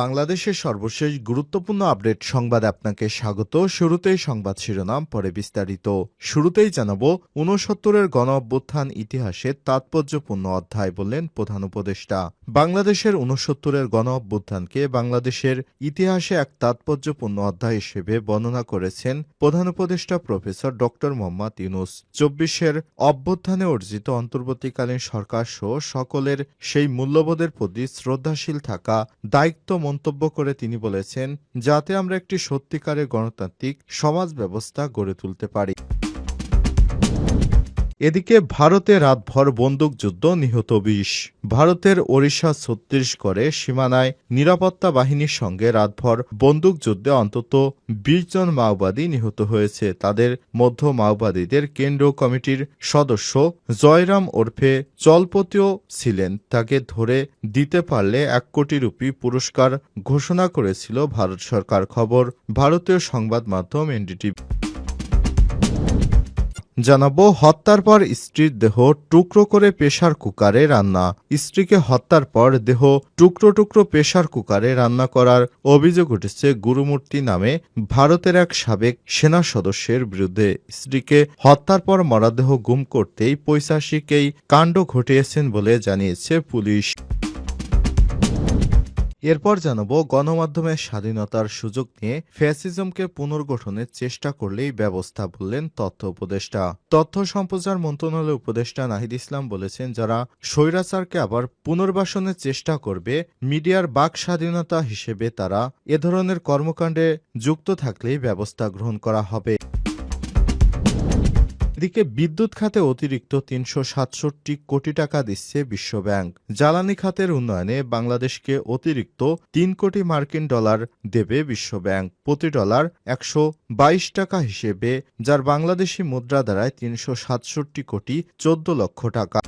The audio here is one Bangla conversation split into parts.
বাংলাদেশের সর্বশেষ গুরুত্বপূর্ণ আপডেট সংবাদ আপনাকে স্বাগত। শুরুতেই সংবাদ শিরোনাম, পরে বিস্তারিত। শুরুতেই জানাব, ঊনসত্তরের গণ অভ্যুত্থান ইতিহাসে তাৎপর্যপূর্ণ অধ্যায় বললেন প্রধান উপদেষ্টা। বাংলাদেশের ঊনসত্তরের গণ অভ্যুত্থানকে বাংলাদেশের ইতিহাসে এক তাৎপর্যপূর্ণ অধ্যায় হিসেবে বর্ণনা করেছেন প্রধান উপদেষ্টা প্রফেসর ড মোহাম্মদ ইউনুস। চব্বিশের অভ্যুত্থানে অর্জিত অন্তর্বর্তীকালীন সরকার সহ সকলের সেই মূল্যবোধের প্রতি শ্রদ্ধাশীল থাকা দায়িত্ব মন্তব্য করে তিনি বলেছেন যাতে আমরা একটি সত্যিকারের গণতান্ত্রিক সমাজ ব্যবস্থা গড়ে তুলতে পারি। এদিকে ভারতে রাতভর বন্দুকযুদ্ধ নিহত বিশ। ভারতের ওড়িশা ছত্তিশগড়ে সীমানায় নিরাপত্তা বাহিনীর সঙ্গে রাতভর বন্দুকযুদ্ধে অন্তত বিশ জন মাওবাদী নিহত হয়েছে। তাদের মধ্য মাওবাদীদের কেন্দ্রীয় কমিটির সদস্য জয়রাম ওরফে চলপতিও ছিলেন। তাকে ধরে দিতে পারলে এক কোটি রুপি পুরস্কার ঘোষণা করেছিল ভারত সরকার। খবর ভারতীয় সংবাদ মাধ্যম এনডিটিভি। জানাব, হত্যার পর স্ত্রীর দেহ টুকরো করে প্রেশার কুকারে রান্না। স্ত্রীকে হত্যার পর দেহ টুকরো টুকরো প্রেশার কুকারে রান্না করার অভিযোগ উঠেছে গুরুমূর্তি নামে ভারতের এক সাবেক সেনা সদস্যের বিরুদ্ধে। স্ত্রীকে হত্যার পর মরাদেহ গুম করতেই পৈশাসিক এই কাণ্ড ঘটিয়েছেন বলে জানিয়েছে পুলিশ। এরপর জানাব গণমাধ্যমের স্বাধীনতার সুযোগ নিয়ে ফ্যাসিজমকে পুনর্গঠনের চেষ্টা করলেই ব্যবস্থা বললেন তথ্য উপদেষ্টা। তথ্য সম্প্রচার মন্ত্রণালয়ের উপদেষ্টা নাহিদ ইসলাম বলেছেন, যারা স্বৈরাচারকে আবার পুনর্বাসনের চেষ্টা করবে, মিডিয়ার বাক স্বাধীনতা হিসেবে তারা এ ধরনের কর্মকাণ্ডে যুক্ত থাকলেই ব্যবস্থা গ্রহণ করা হবে। এদিকে বিদ্যুৎ খাতে অতিরিক্ত তিনশো সাতষট্টি কোটি টাকা দিচ্ছে বিশ্বব্যাংক। জ্বালানি খাতের উন্নয়নে বাংলাদেশকে অতিরিক্ত তিন কোটি মার্কিন ডলার দেবে বিশ্বব্যাংক। প্রতি ডলার একশো বাইশ টাকা হিসেবে, যার বাংলাদেশি মুদ্রা দ্বারায় তিনশো সাতষট্টি কোটি চোদ্দ লক্ষ টাকা।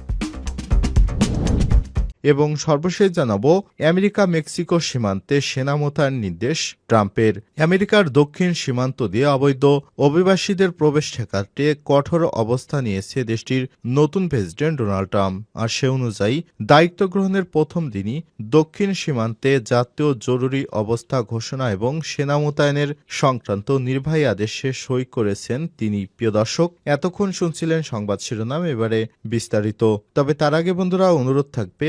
এবং সর্বশেষ জানাব, আমেরিকা মেক্সিকো সীমান্তে সেনা মোতায়েন নির্দেশ ট্রাম্পের। আমেরিকার দক্ষিণ সীমান্ত দিয়ে অবৈধ অভিবাসীদের প্রবেশ ঠেকাতে কঠোর অবস্থা নিয়েছে দেশটির নতুন প্রেসিডেন্ট ডোনাল্ড ট্রাম্প। আর সে অনুযায়ী, দায়িত্ব গ্রহণের প্রথম দিনই দক্ষিণ সীমান্তে জাতীয় জরুরি অবস্থা ঘোষণা এবং সেনা মোতায়েনের সংক্রান্ত নির্বাহী আদেশে সই করেছেন তিনি। প্রিয় দর্শক, এতক্ষণ শুনছিলেন সংবাদ শিরোনাম, এবারে বিস্তারিত। তবে তার আগে বন্ধুরা, অনুরোধ থাকবে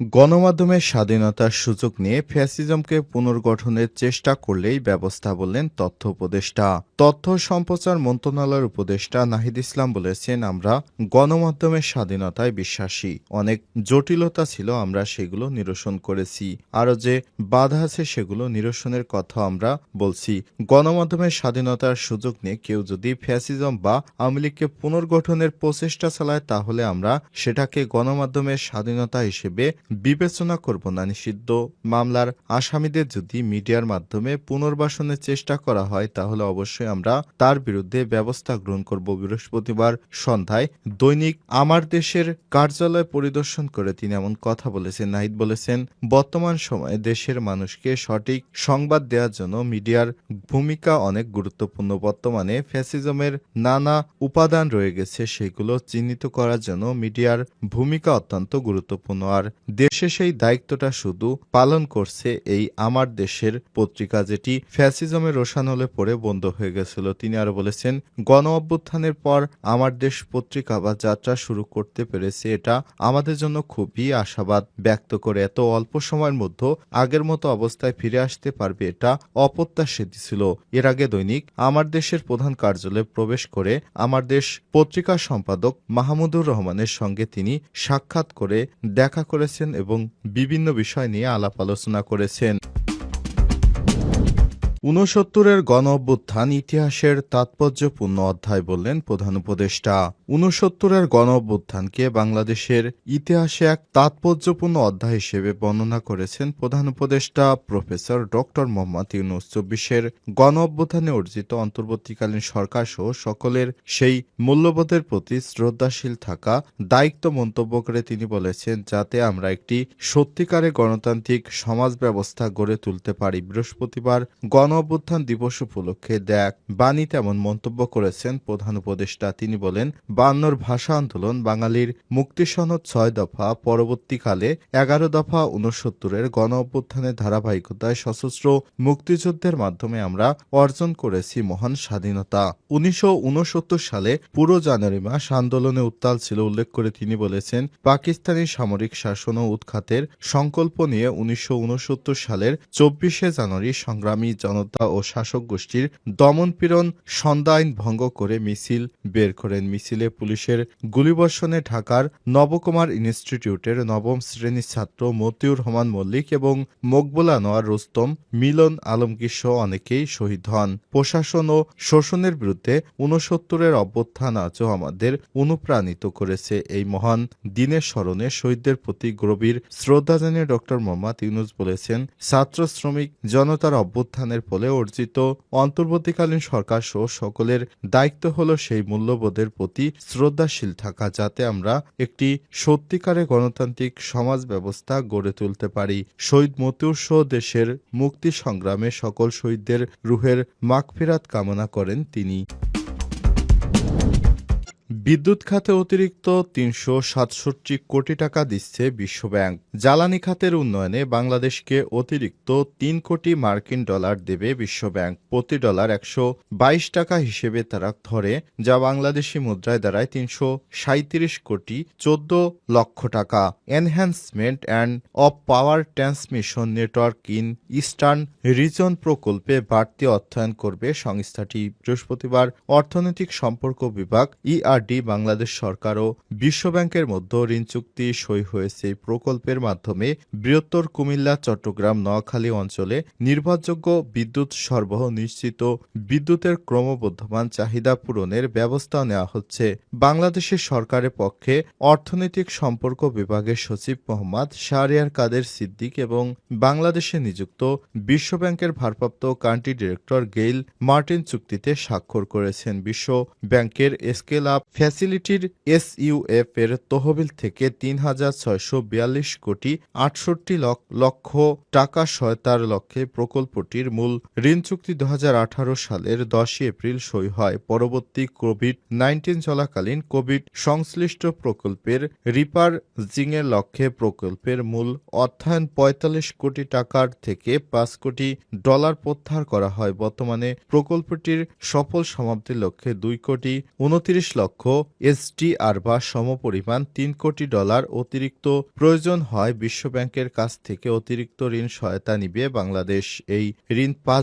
গণমাধ্যমের স্বাধীনতার সুযোগ নিয়ে ফ্যাসিজমকে পুনর্গঠনের চেষ্টা করলেই ব্যবস্থা বললেন তথ্য উপদেষ্টা। তথ্য সম্প্রচার মন্ত্রণালয়ের উপদেষ্টা নাহিদ ইসলাম বলেছেন, আমরা গণমাধ্যমের স্বাধীনতায় বিশ্বাসী। অনেক জটিলতা ছিল, আমরা সেগুলো নিরসন করেছি। আরও যে বাধা আছে সেগুলো নিরসনের কথা আমরা বলছি। গণমাধ্যমের স্বাধীনতার সুযোগ নিয়ে কেউ যদি ফ্যাসিজম বা আওয়ামী লীগকে পুনর্গঠনের প্রচেষ্টা চালায়, তাহলে আমরা সেটাকে গণমাধ্যমের স্বাধীনতা হিসেবে বিবেচনা করব না নিষিদ্ধ। মামলার আসামিদের যদি মিডিয়ার মাধ্যমে পুনর্বাসনের চেষ্টা করা হয়, তাহলে অবশ্যই আমরা তার বিরুদ্ধে ব্যবস্থা গ্রহণ করব। বৃহস্পতিবার সন্ধ্যায় দৈনিক আমার দেশের কার্যালয় পরিদর্শন করে তিনি এমন কথা বলেছেন। নাহিদ বলেছেন, বর্তমান সময়ে দেশের মানুষকে সঠিক সংবাদ দেওয়ার জন্য মিডিয়ার ভূমিকা অনেক গুরুত্বপূর্ণ। বর্তমানে ফ্যাসিজমের নানা উপাদান রয়ে গেছে, সেগুলো চিহ্নিত করার জন্য মিডিয়ার ভূমিকা অত্যন্ত গুরুত্বপূর্ণ। আর দেশে সেই দায়িত্বটা শুধু পালন করছে এই আমার দেশের পত্রিকা যেটি ফ্যাসিজমের রোশানলে পড়ে বন্ধ হয়ে গেছিল। তিনি আরও বলেছেন, গণ অভ্যুত্থানের পর আমার দেশ পত্রিকা বা যাত্রা শুরু করতে পেরেছে। এটা আমাদের জন্য খুবই আশাবাদ ব্যক্ত করে এত অল্প সময়ের মধ্যে আগের মতো অবস্থায় ফিরে আসতে পারবে এটা অপ্রত্যাশিত ছিল। এর আগে দৈনিক আমার দেশের প্রধান কার্যালয়ে প্রবেশ করে আমার দেশ পত্রিকা সম্পাদক মাহমুদুর রহমানের সঙ্গে তিনি সাক্ষাৎ করে দেখা করেছেন এবং বিভিন্ন বিষয় নিয়ে আলাপ আলোচনা করেছেন। ঊনসত্তরের গণ অভ্যুত্থান ইতিহাসের তাৎপর্যপূর্ণ অধ্যায় বললেন প্রধান উপদেষ্টা। ঊনসত্তরের গণ অভ্যুত্থানকে বাংলাদেশের ইতিহাসে এক তাৎপর্যপূর্ণ অধ্যায় হিসেবে বর্ণনা করেছেন প্রধান উপদেষ্টা প্রফেসর ডক্টর মোহাম্মদ ইউনুস। চব্বিশের গণ অভ্যুত্থানে অর্জিত অন্তর্বর্তীকালীন সরকার সহ সকলের সেই মূল্যবোধের প্রতি শ্রদ্ধাশীল থাকা দায়িত্ব মন্তব্য করে তিনি বলেছেন, যাতে আমরা একটি সত্যিকারে গণতান্ত্রিক সমাজ ব্যবস্থা গড়ে তুলতে পারি। বৃহস্পতিবার গণ অভ্যুত্থান দিবস উপলক্ষে দেখ বাণী তেমন মন্তব্য করেছেন প্রধান উপদেষ্টা। তিনি বলেন বায়ান্নর ভাষা আন্দোলন বাঙালির মুক্তিসনদ ছয় দফা, পরবর্তীকালে এগারো দফা উনসত্তরের গণ অভ্যুত্থানের ধারাবাহিকতায় সশস্ত্র মুক্তিযুদ্ধের মাধ্যমে আমরা অর্জন করেছি মহান স্বাধীনতা। উনিশশো উনসত্তর সালে পুরো জানুয়ারি মাস আন্দোলনে উত্তাল ছিল উল্লেখ করে তিনি বলেছেন, পাকিস্তানি সামরিক শাসন ও উৎখাতের সংকল্প নিয়ে উনিশশো উনসত্তর সালের চব্বিশে জানুয়ারি সংগ্রামী জনতা ও শাসক গোষ্ঠীর দমনপীড়ন সন্ধ্যা আইন ভঙ্গ করে মিছিল বের করেন। মিছিলে পুলিশের গুলিবর্ষণে ঢাকার নবকুমার ইনস্টিটিউটের নবম শ্রেণির ছাত্র মতিউর রহমান মল্লিক এবং মকবুল আনোয়ার রুস্তম মিলন আলমগীর সহ অনেকেই শহীদ হন। প্রশাসন ও শোষণের বিরুদ্ধে ঊনসত্তরের অভ্যুত্থান আজও আমাদের অনুপ্রাণিত করেছে। এই মহান দিনের স্মরণে শহীদদের প্রতি গভীর শ্রদ্ধা জানিয়ে ডক্টর মোহাম্মদ ইউনুস বলেছেন, ছাত্র শ্রমিক জনতার অভ্যুত্থানের ফলে অর্জিত। অন্তর্বর্তীকালীন সরকার সহ সকলের দায়িত্ব হল সেই মূল্যবোধের প্রতি শ্রদ্ধাশীল থাকা যাতে আমরা একটি সত্যিকারে গণতান্ত্রিক সমাজ ব্যবস্থা গড়ে তুলতে পারি। শহীদ মতিউর সহ দেশের মুক্তি সংগ্রামে সকল শহীদদের রুহের মাগফিরাত কামনা করেন তিনি। বিদ্যুৎ খাতে অতিরিক্ত তিনশো সাতষট্টি কোটি টাকা দিচ্ছে বিশ্বব্যাংক। জ্বালানি খাতের উন্নয়নে বাংলাদেশকে অতিরিক্ত তিন কোটি মার্কিন ডলার দেবে বিশ্বব্যাংক। প্রতি ডলার একশো বাইশ টাকা হিসেবে তারা ধরে, যা বাংলাদেশি মুদ্রায় দাঁড়ায় তিনশো সাঁত্রিশ কোটি চোদ্দ লক্ষ টাকা। Enhancement and of power transmission network in eastern region প্রকল্পে বাড়তি অর্থায়ন করবে সংস্থাটি। বৃহস্পতিবার অর্থনৈতিক সম্পর্ক বিভাগ ইআরডি বাংলাদেশ সরকার ও বিশ্বব্যাংকের মধ্যে ঋণ চুক্তি সই হয়েছে এই প্রকল্পের মাধ্যমে বৃহত্তর কুমিল্লা, চট্টগ্রাম, নোয়াখালী অঞ্চলে নির্ভরযোগ্য বিদ্যুৎ সরবরাহ নিশ্চিত বিদ্যুতের ক্রমবর্ধমান চাহিদা পূরণের ব্যবস্থা নেওয়া হচ্ছে। বাংলাদেশের সরকারের পক্ষে অর্থনৈতিক সম্পর্ক বিভাগের সচিব মোহাম্মদ শাহরিয়ার কাদের সিদ্দিক এবং বাংলাদেশে নিযুক্ত বিশ্বব্যাংকের ভারপ্রাপ্ত কান্ট্রি ডিরেক্টর গেইল মার্টিন চুক্তিতে স্বাক্ষর করেছেন। বিশ্ব ব্যাংকের স্কেল আপ ফ্যাসিলিটির এসইউএফ এর তহবিল থেকে তিন হাজার ছয়শো বিয়াল্লিশ কোটি আটষট্টি লক্ষ টাকা সহায়তার লক্ষ্যে প্রকল্পটির মূল ঋণ চুক্তি দু হাজার আঠারো সালের দশই এপ্রিল সই হয়। পরবর্তী কোভিড নাইন্টিন চলাকালীন কোভিড সংশ্লিষ্ট প্রকল্পের রিপার জিংয়ের লক্ষ্যে প্রকল্পের মূল অর্থায়ন পঁয়তাল্লিশ কোটি টাকার থেকে পাঁচ কোটি ডলার প্রত্যাহার করা হয়। বর্তমানে প্রকল্পটির সফল সমাপ্তির লক্ষ্যে দুই কোটি উনত্রিশ লক্ষ এসডিআর বা সমপরিমাণ তিন কোটি ডলার অতিরিক্ত প্রয়োজন হয় বিশ্বব্যাংকের কাছ থেকে অতিরিক্ত ঋণ সহায়তা নিবে বাংলাদেশ। এই ঋণ পাঁচ